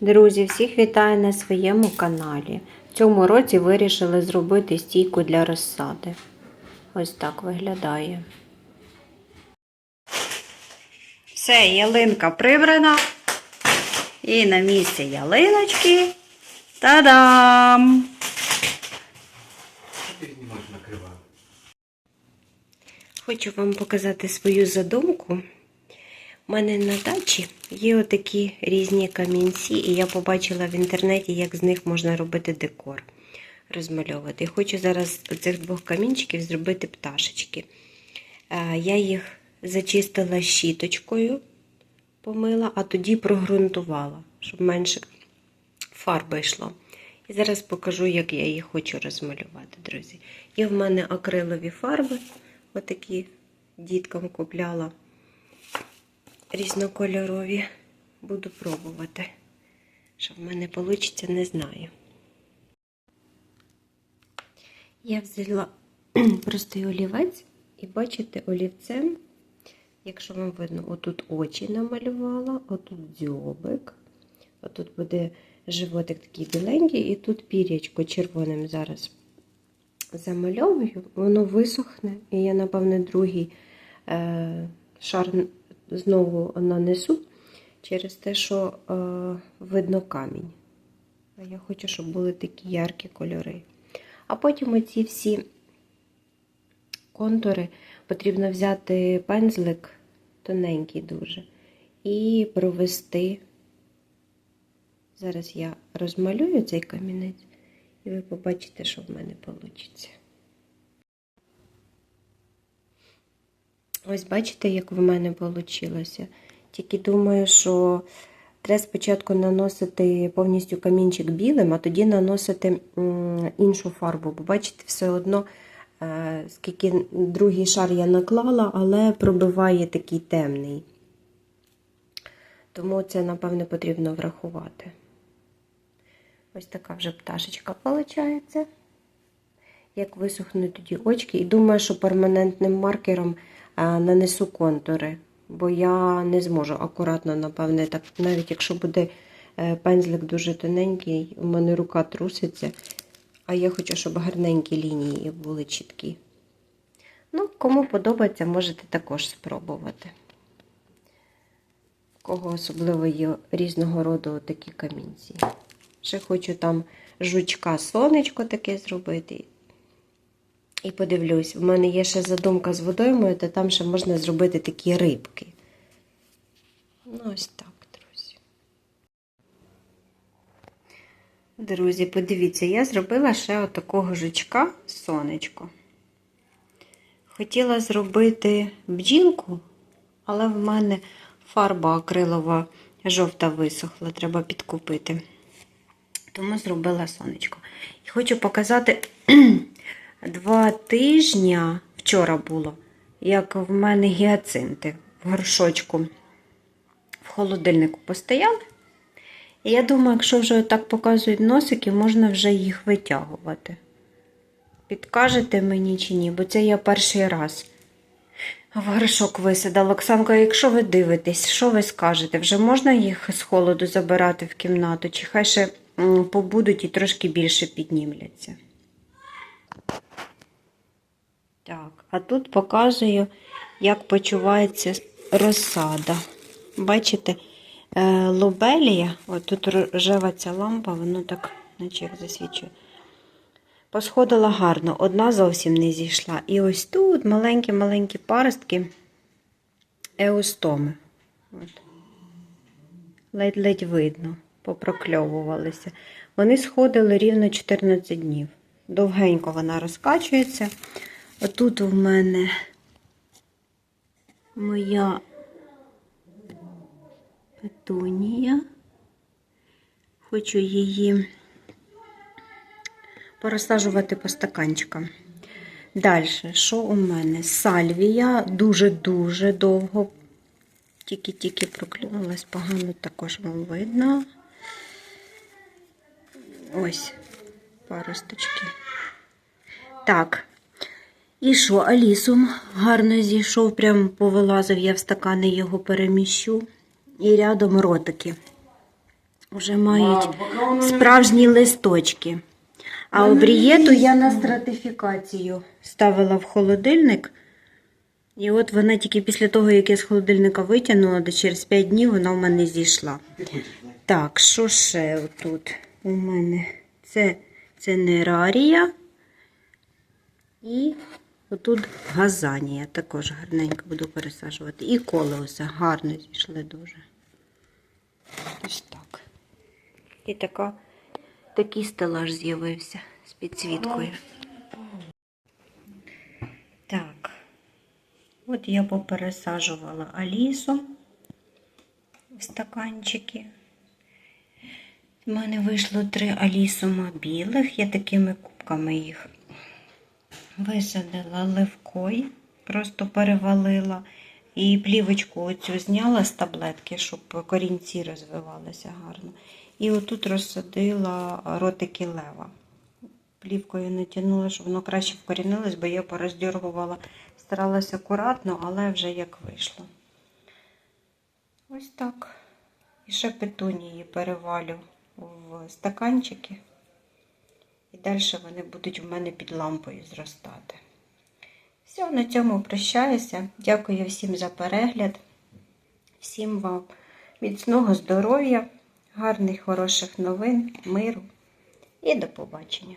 Друзі, всіх вітаю на своєму каналі. В цьому році вирішили зробити стійку для розсади. Ось так виглядає. Все, ялинка прибрана. І на місці ялиночки. Та-дам! Хочу вам показати свою задумку. У мене на дачі є отакі різні камінці, і я побачила в інтернеті, як з них можна робити декор, розмальовувати. І хочу зараз цих двох камінчиків зробити пташечки. Е, Я їх зачистила щіточкою, помила, а тоді прогрунтувала, щоб менше фарби йшло. І зараз покажу, як я їх хочу розмалювати, друзі. Є в мене акрилові фарби, отакі діткам купляла різнокольорові. Буду пробувати. Що в мене вийде, не знаю. Я взяла простий олівець і бачите, олівцем, якщо вам видно, отут очі намалювала, отут дзьобик, отут буде животик такий біленький, і тут пірячко червоним зараз замальовую, воно висохне, і я, напевне, другий е, шар знову нанесу через те, що е, видно камінь. Я хочу, щоб були такі яркі кольори. А потім оці всі контури потрібно взяти пензлик тоненький дуже, і провести. Зараз я розмалюю цей камінець, і ви побачите, що в мене вийде. Ось бачите, як в мене вийшло. Тільки думаю, що треба спочатку наносити повністю камінчик білим, а тоді наносити іншу фарбу. Бо бачите, все одно, е, скільки другий шар я наклала, але пробиває такий темний. Тому це, напевне, потрібно врахувати. Ось така вже пташечка виходить. Як висохнуть тоді очки. І думаю, що перманентним маркером нанесу контури, бо я не зможу акуратно, напевне, так, навіть якщо буде е, пензлик дуже тоненький, у мене рука труситься, а я хочу, щоб гарненькі лінії були чіткі. Ну, кому подобається, можете також спробувати. У кого особливо є різного роду такі камінці. Ще хочу там жучка сонечко таке зробити. І подивлюсь, в мене є ще задумка з водоймою, то там ще можна зробити такі рибки. Ну, ось так, друзі. Друзі, подивіться, я зробила ще отакого жучка сонечко. Хотіла зробити бджілку, але в мене фарба акрилова жовта висохла, треба підкупити. Тому зробила сонечко. І хочу показати два тижні, вчора було, як в мене гіацинти в горшочку в холодильнику постояли. І я думаю, якщо вже так показують носики, можна вже їх витягувати. Підкажете мені чи ні, бо це я перший раз в горшок висадила. Оксанка, якщо ви дивитесь, що ви скажете? Вже можна їх з холоду забирати в кімнату, чи хай ще побудуть і трошки більше піднімляться? Так, а тут показую, як почувається розсада. Бачите, е, лобелія, от тут рожева ця лампа, воно так, наче як засвічує. Посходила гарно, одна зовсім не зійшла. І ось тут маленькі-маленькі паростки еустоми. Ледь-ледь видно, попрокльовувалися. Вони сходили рівно 14 днів. Довгенько вона розкачується. Отут у мене моя петунія. Хочу її порозсаджувати по стаканчикам. Далі, що у мене? Сальвія дуже-дуже довго, тільки-тільки проклюнулась, погано також вам видно. Ось, паросточки. Так, і що, Алісум гарно зійшов, прям повилазив, я в стакани його переміщу. І рядом ротики. вже мають справжні листочки. А обрієту я на стратифікацію ставила в холодильник. І от вона тільки після того, як я з холодильника витягнула, де через 5 днів вона в мене зійшла. Так, що ще отут у мене? Це, це нерарія. І отут газанія також гарненько буду пересаджувати. І колеуса гарно зійшли дуже. Ось так. І така, такий стелаж з'явився з підсвіткою. Так. От я попересаджувала Алісу в стаканчики. У мене вийшло три алісума білих. Я такими кубками їх висадила ливкою, просто перевалила. І плівочку оцю зняла з таблетки, щоб корінці розвивалися гарно. І отут розсадила ротики лева. Плівкою натягнула, щоб воно краще вкорінилось, бо я пороздергувала, старалася акуратно, але вже як вийшло. Ось так. І ще петунії перевалю в стаканчики. І далі вони будуть в мене під лампою зростати. Все, на цьому прощаюся. Дякую всім за перегляд. Всім вам міцного здоров'я, гарних, хороших новин, миру і до побачення.